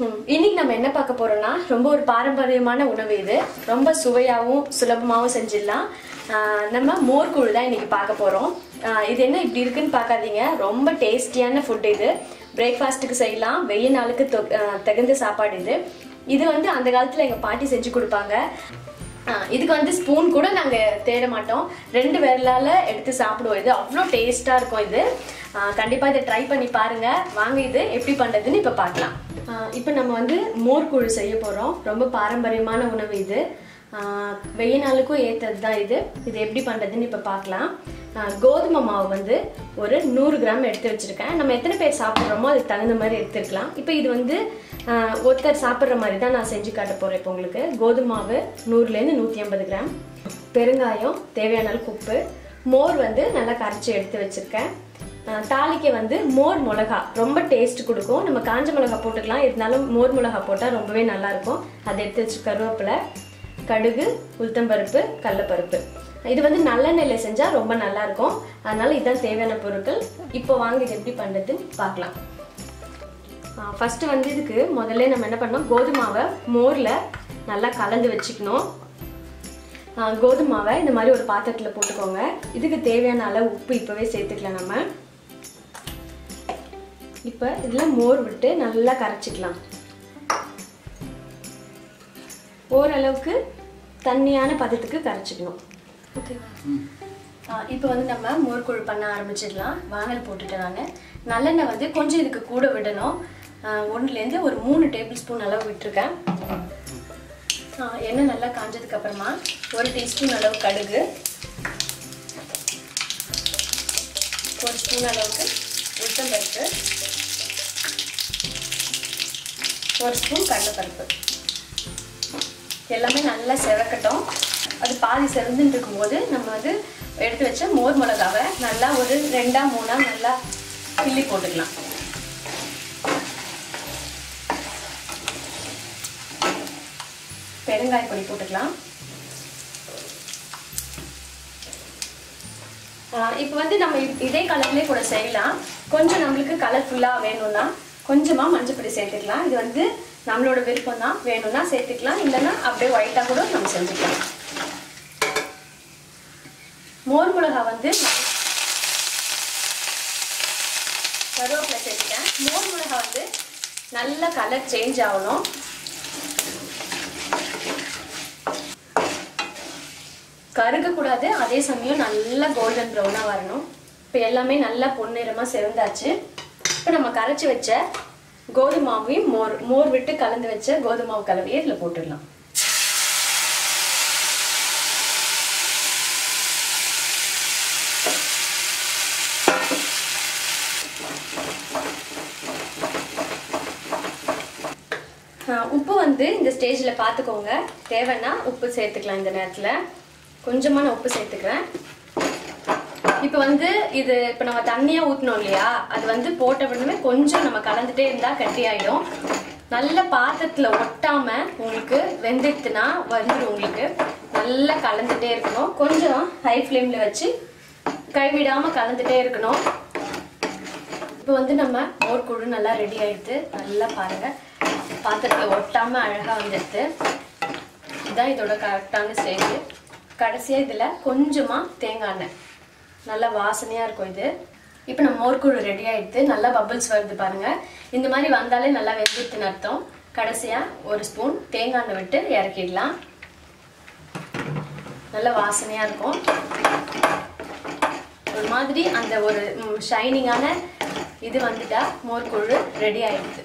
இன்னைக்கு நம்ம என்ன பார்க்க போறோம்னா ரொம்ப ஒரு பாரம்பரியமான உணவு இது. ரொம்ப சுவையாகவும் சுலபமாகவும் செஞ்சிடலாம். நம்ம மோர்குழு தான் இன்னைக்கு பார்க்க போறோம். இது என்ன இப்படி இருக்குன்னு பார்க்காதீங்க. ரொம்ப டேஸ்டியான ஃபுட் இது. பிரேக்ஃபாஸ்ட்டுக்கு செய்யலாம். வெயில் நாளுக்கு தகுந்த சாப்பாடு இது. இது வந்து அந்த காலத்தில் எங்கள் பாட்டி செஞ்சு கொடுப்பாங்க. இதுக்கு வந்து ஸ்பூன் கூட நாங்க தேட மாட்டோம். ரெண்டு விரலால எடுத்து சாப்பிடுவோம். இது அவ்வளோ டேஸ்டா இருக்கும் இது. கண்டிப்பாக கண்டிப்பா இதை ட்ரை பண்ணி பாருங்க. வாங்க இது எப்படி பண்றதுன்னு இப்ப பார்க்கலாம். இப்போ நம்ம வந்து மோர்குழு செய்ய போறோம். ரொம்ப பாரம்பரியமான உணவு இது. வெய்ய வெயில் நாளுக்கும் ஏற்றது தான் இது. இது எப்படி பண்ணுறதுன்னு இப்போ பார்க்கலாம். கோதுமை மாவு வந்து ஒரு நூறு கிராம் எடுத்து வச்சுருக்கேன். நம்ம எத்தனை பேர் சாப்பிட்றோமோ அதுக்கு தகுந்த மாதிரி எடுத்துருக்கலாம். இப்போ இது வந்து ஒருத்தர் சாப்பிட்ற மாதிரி தான் நான் செஞ்சு காட்ட போகிறேன் இப்போ உங்களுக்கு. கோதுமை மாவு நூறுலேருந்து நூற்றி ஐம்பது கிராம். பெருங்காயம் தேவையான அளவுக்கு உப்பு. மோர் வந்து நல்லா கரைச்சி எடுத்து வச்சுருக்கேன். தாலிக்கு வந்து மோர் மிளகா. ரொம்ப டேஸ்ட் கொடுக்கும். நம்ம காஞ்ச மிளகா போட்டுக்கலாம். இருந்தாலும் மோர் மிளகா போட்டால் ரொம்பவே நல்லாயிருக்கும். அதை எடுத்து வச்சு கருவேப்பிலை கடுகு உளுத்தம்பருப்பு கடலப்பருப்பு. இது வந்து நல்லெண்ணெயில் செஞ்சால் ரொம்ப நல்லாயிருக்கும். அதனால் இதுதான் தேவையான பொருட்கள். இப்போ வாங்க இது எப்படி பண்ணுறதுன்னு பார்க்கலாம். ஃபஸ்ட்டு வந்து இதுக்கு முதல்ல நம்ம என்ன பண்ணோம் கோதுமாவை மோரில் நல்லா கலந்து வச்சுக்கணும். ஆஹ் கோதுமை மாவை இந்த மாதிரி ஒரு பாத்திரத்தில் போட்டுக்கோங்க. இதுக்கு தேவையான அளவு உப்பு இப்போவே சேர்த்துக்கலாம் நம்ம. இப்போ இதில் மோர் விட்டு நல்லா கரைச்சிக்கலாம். ஓரளவுக்கு தண்ணியான பதத்துக்கு கரைச்சிக்கணும். ஓகேவா இப்போ வந்து நம்ம மோர் குழு பண்ண ஆரம்பிச்சிடலாம். வானல் போட்டுட்டேன் நான் நல்லெண்ணெய் வந்து கொஞ்சம் இதுக்கு கூட விடணும். ஒன்றுலேருந்து ஒரு மூணு டேபிள் ஸ்பூன் அளவு விட்டுருக்கேன். எண்ணெய் நல்லா காஞ்சதுக்கு அப்புறமா ஒரு டீஸ்பூன் அளவு கடுகு. ஒரு ஸ்பூன் அளவுக்கு உளுத்தம்பருப்பு. ஒரு ஸ்பூன் கடலைப்பருப்பு. எல்லாமே நல்லா செவக்கட்டும். அது பாதி செவந்துட்டு இருக்கும்போது நம்ம வந்து எடுத்து வச்ச மோர் மிளகாவை நல்லா ஒரு ரெண்டா மூணா நல்லா கிள்ளி போட்டுக்கலாம். பெருங்காய பொடி போட்டுக்கலாம். இப்போ வந்து நம்ம இதே கலர்லேயே கூட செய்யலாம். கொஞ்சம் நம்மளுக்கு கலர்ஃபுல்லாக வேணும்னா கொஞ்சமாக மஞ்சள் பொடி சேர்த்துக்கலாம். இது வந்து நம்மளோட விருப்பம் தான். வேணும்னா சேர்த்துக்கலாம். இல்லைன்னா அப்படியே ஒயிட்டாக கூட நம்ம செஞ்சுக்கலாம். மோர் மிளகா வந்து கருவேப்பிலை சேர்த்துட்டேன். மோர் மிளகா வந்து நல்ல கலர் சேஞ்ச் ஆகணும். கருகக்கூடாது. அதே சமயம் நல்லா கோல்டன் ப்ரௌனாக வரணும். இப்போ எல்லாமே நல்லா பொன்னிறமாக சிறந்தாச்சு. இப்போ நம்ம கரைச்சி வச்ச கோதுமாவையும் மோர் மோர் விட்டு கலந்து வச்ச கோதுமாவு கலவையை இதில் போட்டுடலாம். உப்பு வந்து இந்த ஸ்டேஜில் பார்த்துக்கோங்க தேவைன்னா உப்பு சேர்த்துக்கலாம் இந்த நேரத்தில். கொஞ்சமாக நான் உப்பு சேர்த்துக்கிறேன். இப்போ வந்து இது இப்போ நம்ம தண்ணியாக ஊற்றினோம் இல்லையா? அது வந்து போட்ட உடனே கொஞ்சம் நம்ம கலந்துட்டே இருந்தால் கட்டி ஆயிடும் நல்ல பாத்திரத்தில் ஒட்டாம உங்களுக்கு வெந்துடுத்துனா வந்துடும் உங்களுக்கு. நல்லா கலந்துட்டே இருக்கணும். கொஞ்சம் ஹை ஃப்ளேமில் வச்சு கைவிடாமல் கலந்துட்டே இருக்கணும். இப்போ வந்து நம்ம மோர் நல்லா ரெடி ஆயிடுது நல்லா பாருங்க. பாத்திரத்தில் ஒட்டாம அழகா வந்துடுது இதுதான் இதோட கரெக்டான ஸ்டேஜ் கடைசியாக இதில் கொஞ்சமாக தேங்காய் எண்ணெய். நல்லா வாசனையாக இருக்கும் இது. இப்போ நம்ம மோர்க்குழு ரெடி ஆகிடுது நல்லா பபிள்ஸ் வருது பாருங்கள் இந்த மாதிரி வந்தாலே நல்லா வெந்துட்டுன்னு அர்த்தம். கடைசியாக ஒரு ஸ்பூன் தேங்காய் எண்ணெய் விட்டு இறக்கிடலாம். நல்லா வாசனையாக இருக்கும். ஒரு மாதிரி அந்த ஒரு ஷைனிங்கான இது வந்துட்டா மோர்க்குழு ரெடி ஆயிடுது.